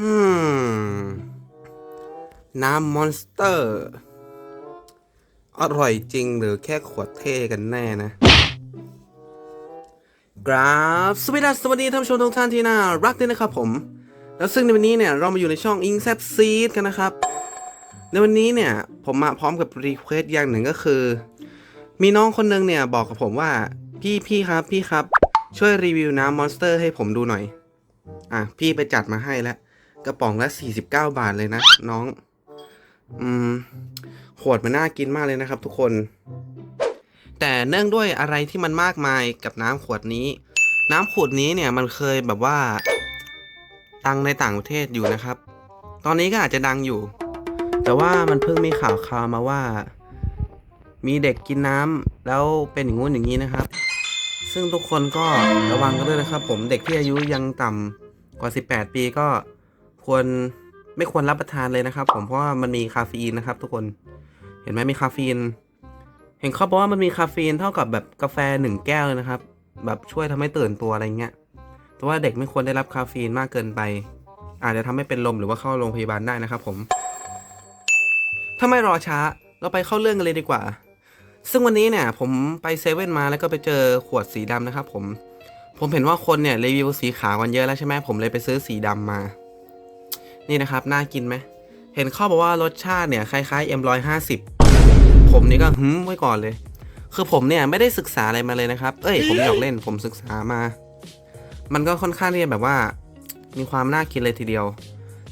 อืม น้ำมอนสเตอร์ อร่อยจริงหรือแค่ขวดเท่กันแน่นะกราบสวัสดีสวัสดีท่านผู้ชมทุกท่านที่น่ารักด้วยนะครับผม แล้วซึ่งในวันนี้เนี่ยเรามาอยู่ในช่อง i n s e p Seed กันนะครับ ในวันนี้เนี่ยผมมาพร้อมกับรีเควสอย่างหนึ่งก็คือ มีน้องคนนึงเนี่ยบอกกับผมว่า พี่พี่ครับพี่ครับ ช่วยรีวิวน้ำมอนสเตอร์ให้ผมดูหน่อย อะพี่ไปจัดมาให้แล้วกระป๋องละ49บาทเลยนะน้อง อืมขวดมันน่ากินมากเลยนะครับ ทุกคน แต่เนื่องด้วยอะไรที่มันมากมายกับน้ำขวดนี้ น้ำขวดนี้เนี่ยมันเคยแบบว่าดังในต่างประเทศอยู่นะครับ ตอนนี้ก็อาจจะดังอยู่ แต่ว่ามันเพิ่งมีข่าวคราวมาว่า มีเด็กกินน้ำแล้วเป็นอย่างงู้นอย่างนี้นะครับ ซึ่งทุกคนก็ระวังกันด้วยนะครับ ผมเด็กที่อายุยังต่ำ กว่า 18 ปีก็ควรไม่ควรรับประทานเลยนะครับ ผมเพราะว่ามันมีคาเฟอีนนะครับ ทุกคนเห็นไหมมีคาเฟอีนเห็นเขาบอกว่ามันมีคาเฟอีนเท่ากับแบบกาแฟหนึ่งแก้วเลยนะครับ แบบช่วยทำให้ตื่นตัวอะไรเงี้ยแต่ว่าเด็กไม่ควรได้รับคาเฟอีนมากเกินไป อาจจะทำให้เป็นลมหรือว่าเข้าโรงพยาบาลได้นะครับผมถ้าไม่รอช้าเราไปเข้าเรื่องกันเลยดีกว่า ซึ่งวันนี้เนี่ย ผมไปเซเว่นมาแล้วก็ไปเจอขวดสีดำนะครับ ผม ผมเห็นว่าคนเนี่ยรีวิวสีขาวกันเยอะแล้วใช่ไหมผมเลยไปซื้อสีดำมา นี่นะครับน่ากินไหมเห็นเขาบอกว่ารสชาติเนี่ยคล้ายๆ M150 ผมนี่ก็หืมไว้ก่อนเลย คือผมเนี่ยไม่ได้ศึกษาอะไรมาเลยนะครับ เอ้ยผมหยอกเล่นผมศึกษามา มันก็ค่อนข้างที่จะแบบว่า มีความน่ากินเลยทีเดียว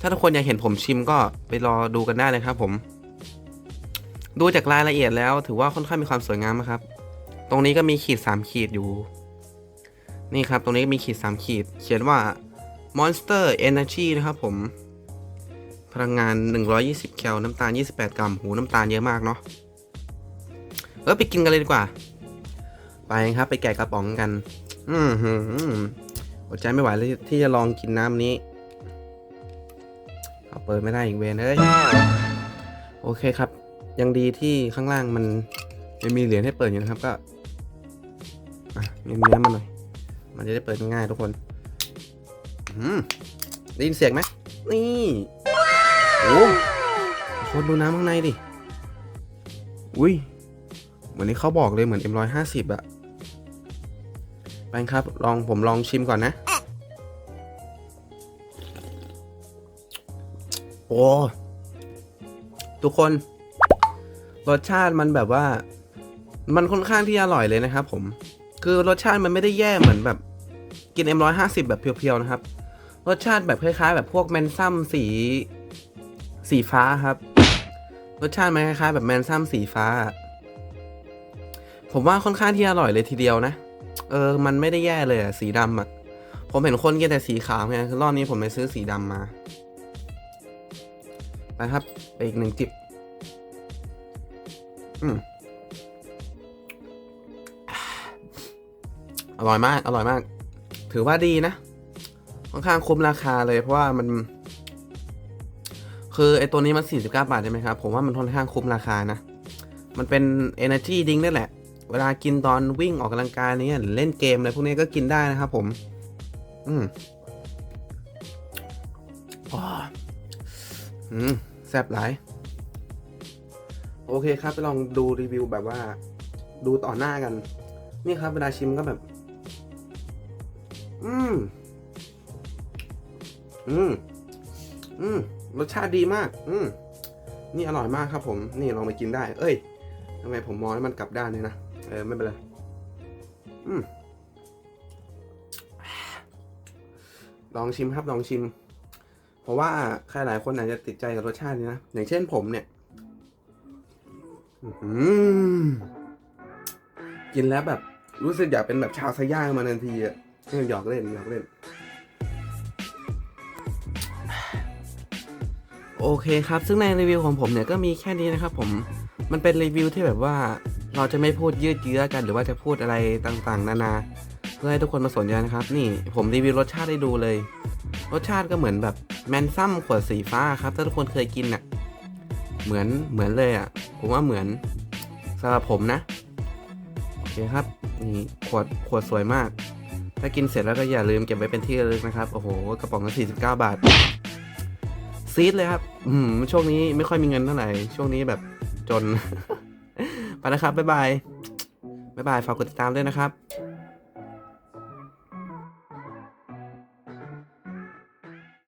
ถ้าทุกคนอยากเห็นผมชิมก็ไปรอดูกันได้เลยครับ ผม ดูจากรายละเอียดแล้ว ถือว่าค่อนข้างมีความสวยงามนะครับ ตรงนี้ก็มีขีด3ขีดอยู่ นี่ครับ ตรงนี้มีขีด 3 ขีด เขียนว่า Monster Energy นะครับผม พลังงาน 120 แคลน้ำตาล 28 กรัม หูน้ำตาลเยอะมากเนาะ เออไปกินกันเลยดีกว่า ไปครับไปแกะกระป๋องกัน อืมหืมอดใจไม่ไหวเลยที่จะลองกินน้ำนี้ เอาเปิดไม่ได้อีกเวนเอ้ยโอเคครับ ยังดีที่ข้างล่างมันยังมีเหรียญให้เปิดอยู่นะครับก็ อะเนื้อมาหน่อย มันจะได้เปิดง่ายๆทุกคนอืมได้ยินเสียงไหมนี่โอ้คนดูน้ำข้างในดิ อุ้ย เหมือนที่เขาบอกเลยเหมือน M150 อะไปครับ ลองผมลองชิมก่อนนะ โอ้ ทุกคน รสชาติมันแบบว่า มันค่อนข้างที่อร่อยเลยนะครับผม คือรสชาติมันไม่ได้แย่เหมือนแบบ กิน M150 แบบเพียวๆนะครับ รสชาติแบบคล้ายๆ แบบพวกแมนซัมสีสีฟ้าครับ รสชาติมันคล้ายๆแบบแมนซัมสีฟ้า ผมว่าค่อนข้างที่อร่อยเลยทีเดียวนะ เออ มันไม่ได้แย่เลยอะสีดำอะผมเห็นคนกินแต่สีขาวไงคือรอบนี้ผมไปซื้อสีดำมาไปครับไปอีกหนึ่งจิบ อืมอร่อยมาก อร่อยมาก ถือว่าดีนะ ค่อนข้างคุ้มราคาเลยเพราะว่ามัน คือไอตัวนี้มัน 49 บาทใช่ไหมครับ ผมว่ามันค่อนข้างคุ้มราคานะ มันเป็น Energy Drink นั่นแหละ เวลากินตอนวิ่งออกกำลังกายเนี่ยหรือเล่นเกมอะไรพวกนี้ก็กินได้นะครับผม อืมอืมแซ่บหลาย โอเคครับไปลองดูรีวิวแบบว่า ดูต่อหน้ากัน นี่ครับเวลาชิมก็แบบ อืม อืม อืม รสชาติดีมาก อืม นี่อร่อยมากครับผม นี่ลองไปกินได้ เอ้ยทำไมผมมองให้มันกลับด้านเลยนะ เออ ไม่เป็นไร อืม ลองชิมครับ ลองชิม เพราะว่าใครหลายคนอาจจะติดใจกับรสชาตินี้นะ อย่างเช่นผมเนี่ย อื้อหือกินแล้วแบบรู้สึกอยากเป็นแบบชาวสย่างมาทันทีอะ เออหยอกเล่นหยอกเล่น โอเคครับ ซึ่งในรีวิวของผมเนี่ยก็มีแค่นี้นะครับผม มันเป็นรีวิวที่แบบว่าเราจะไม่พูดยืดเยื้อกันหรือว่าจะพูดอะไรต่างๆ นานา เพื่อให้ทุกคนมาสนใจนะครับ นี่ผมรีวิวรสชาติให้ดูเลย รสชาติก็เหมือนแบบแมนซัมขวดสีฟ้าครับ ถ้าทุกคนเคยกินน่ะ เหมือนเหมือนเลยอะ ผมว่าเหมือนสำหรับผมนะ โอเคครับ นี่ขวดขวดสวยมาก ถ้ากินเสร็จแล้วก็อย่าลืมเก็บไว้เป็นที่ระลึกนะครับ โอ้โห กระป๋องละ49 บาท ซีดเลยครับ อืมช่วงนี้ไม่ค่อยมีเงินเท่าไหร่ ช่วงนี้แบบจน ไปนะครับ บ๊ายบาย บ๊ายบาย ฝากกดติดตามด้วยนะครับ